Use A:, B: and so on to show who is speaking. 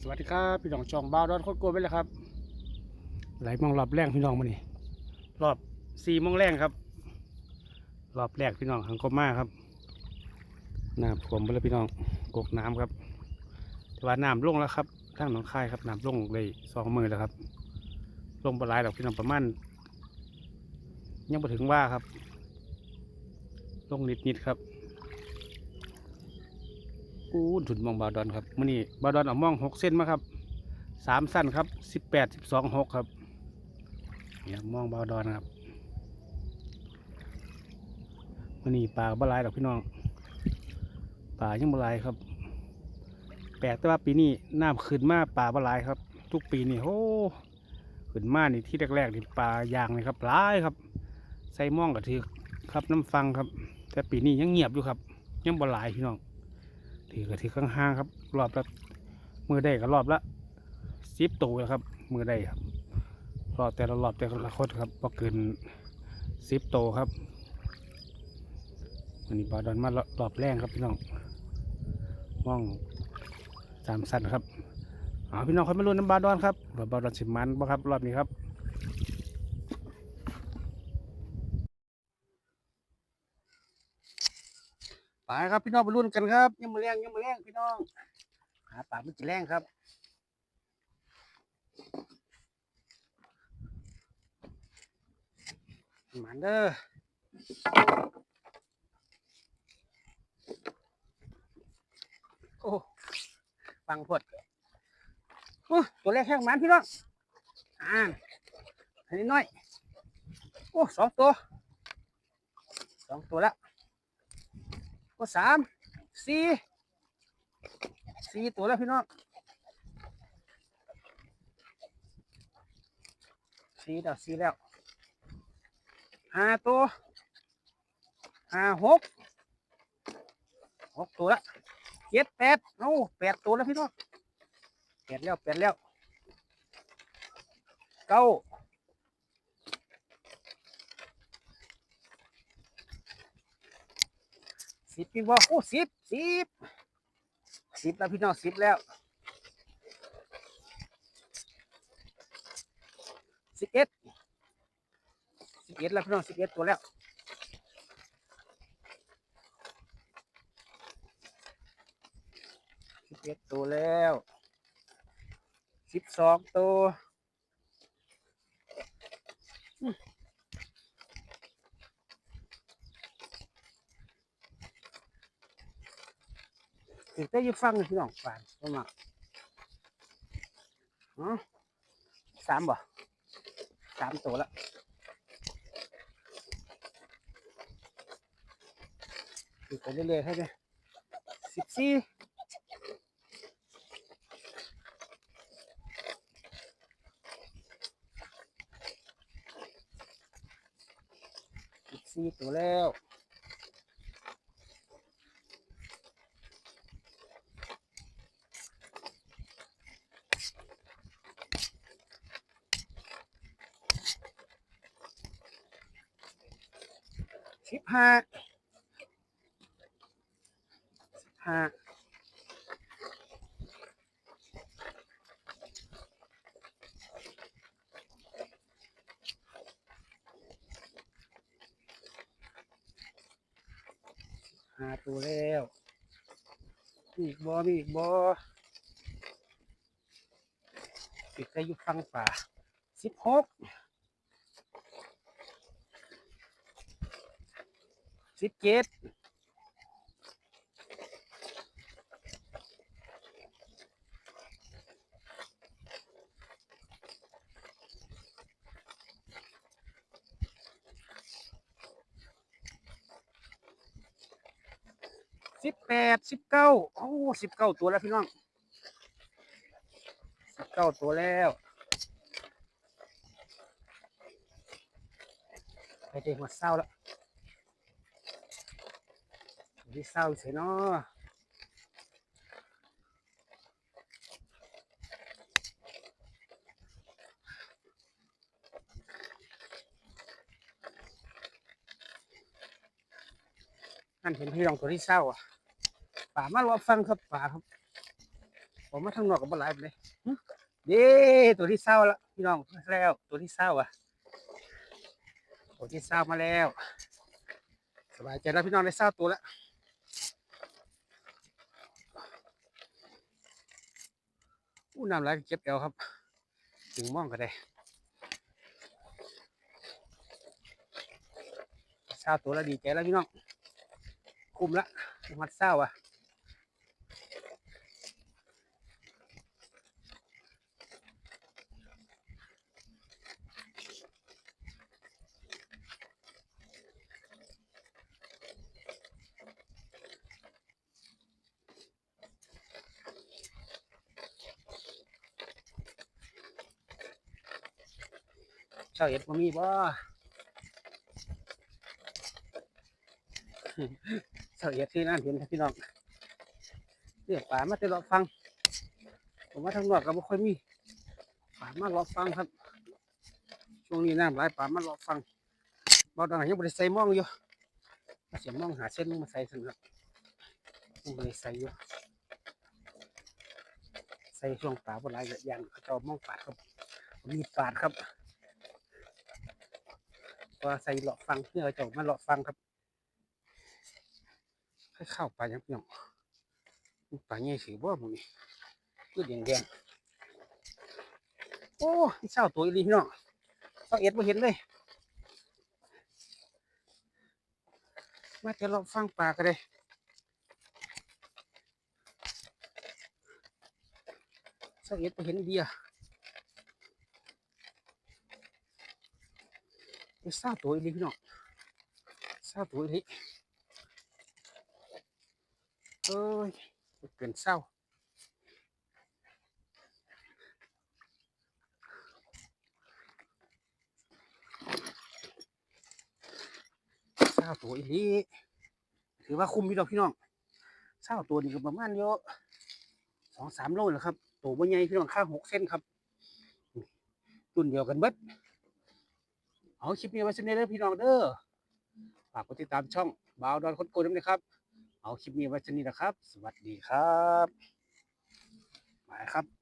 A: สวัสดีครับพี่น้องจองบ้าวดอนโคตรโกลไปแล้วครับ ไหลมองรอบแรกพี่น้องมานี่รอบสี่โมงแรงครับ รอบแรกพี่น้องหังกบมาครับน้ำท่วมไปแล้วพี่น้องกกน้ำครับ แต่ว่าน้ำลงแล้วครับทางหนองคายครับน้ำลงเลยสองมือแล้วครับ ลงปลายดอกพี่น้องประมาณยังไม่ถึงว่าครับ ลงนิดนิดๆครับ อู้ถุนมองบาดอนครับมื่อนี้บาดอนเอามองหกเส้นมาครับสามสั้นครับสิบแปดสิบสองหกครับเนี่ยมองบาดอนครับมื่อนี้ปลาบลายดอกพี่น้องปลายังบลายครับ แปลกแต่ว่าปีนี้น้ำขึ้นมาปลาบลายครับ ทุกปีนี่โอ้ขึ้นมานี่ที่แรกๆนี่ปลายางเลยครับหลายครับใส่มองกระถือครับน้ำฟังครับ แต่ปีนี้ยังเงียบอยู่ครับ ยังบลายพี่น้อง ถือกระถือข้างห้างครับ รอบละมือได้ก็รอบละสิบตัวแล้วครับ มือได้ครับรอบแต่ละรอบแต่ละคนครับพอเกินสิบตัวครับวันนี้บาดอนมารอบแรงครับพี่น้องมองสามสั้นครับเอพี่น้องคอยมาลุ้นน้ำบาดอนครับว่าบาดอนสิมันบ่ครับรอบนี้ครับ ไปครับพี่น้องไปลุ้นกันครับยังมาแรงยังมาแรงพี่น้องหาปลาไม่จีแรงครับมันเด้อโอ้ฟังพดโอ้ตัวแรกแค่หมันพี่น้องอ่าอันนี้น้อยโอ้สองตัวสองตัวแล้ว โอ้สามสี่สี่ตัวแล้วพี่น้องสี่แล้วสี่แล้วห้าตัวห้าหกหกตัวละเจ็ดแปดโอ้แปดตัวแล้วพี่น้องแปดแล้วแปดแล้วเก้า สิบพี่บอกโอ้สิบสิบสิบแล้วพี่น้องสิบแล้วสิบเอ็ดสิบเอ็ดแล้วพี่น้องสิบเอ็ดตัวแล้วสิบเอ็ดตัวแล้วสิบสองตัว อีกได้อยิฟังพี่น้องฟังประมาณอ๋อสามบ่สามตัวแล้วดูไปเรื่อยๆให้ไหมสิบสี่สิบสี่ตัวแล้ว สิบห้าสิบห้าห้าตัวแล้วมีอีกบ่มีอีกบ่อีกก็อยู่ฟังป่าสิบหก สิบเจ็ดสิบแปดสิบเก้าโอ้สิบเก้าตัวแล้วพี่น้องสิบเก้าตัวแล้วไปเด็กมาเศร้าแล้ว ที่เศร้าเสียเนาะนั่นเห็นพี่รองตัวที่เศร้าอะป่ามารอฟังครับป่าครับ ผมมาทางนอกกับบ่หลายไปเลยเด้ตัวที่เศร้าละพี่น้องแล้ว ตัวที่เศร้าอะตัวที่เศร้ามาแล้ว สบายใจแล้วพี่น้องได้เศร้าตัวแล้ว อู้น้ำไหลเก็บเอวครับ ถึงมองก็ได้เศร้าตัวแล้วดีใจแล้วพี่น้อง คุ้มละมัดเศร้าอะ เช้าเอ็ดบ่มีบ่เช้าเอ็ดที่นั่นเห็นพี่น้องเรียกป่ามาแต่เลาะฟัง ผมว่าทางนอกก็บ่ค่อยมีป่ามาเลาะฟังครับช่วงนี้น้ำหลายป่ามาเลาะฟังบ่ดังยังบ่ได้ใส่มองอยู่เสียมองหาเส้นมาใส่ซั่นครับยังบ่ได้ใส่อยู่ใส่ช่วงป่าบ่หลายก็ย่านเขาเจ้าม่องปาครับมีปาดครับ ว่าใส่หลอดฟังเพื่อจะมาหลอดฟังครับให้เข้าไปยังเพียงปลาเงี้ยสีบ่หมูนี่คือแดงแดงโอ้ยเศร้าตัวอีลีพี่น้องเศร้าเอ็ดมาเห็นเลย มาจะหลอดฟังปลากันเลยเศร้าเอ็ดมาเห็นเดีย ไปเศร้าตัวอีลีพี่น้องเศร้าตัวอีหลีเอ้ยเกินเศร้าเศร้าตัวอีหลีถือว่าคุ้มพี่ดอกพี่น้องเศร้าตัวนี่ก็ประมาณเยอะสองสามโลแหละครับตัวบ่ใหญ่พี่น้องข้างหกเส้นครับรุ่นเดียวกันเบิด เอาคลิปนี้ไว้สำเร็จแล้วพี่น้องเด้อฝากกดติดตามช่องบาวดอนคนโกด้วยนะครับ เอาคลิปนี้ไว้ชนี้นะครับ สวัสดีครับบายครับ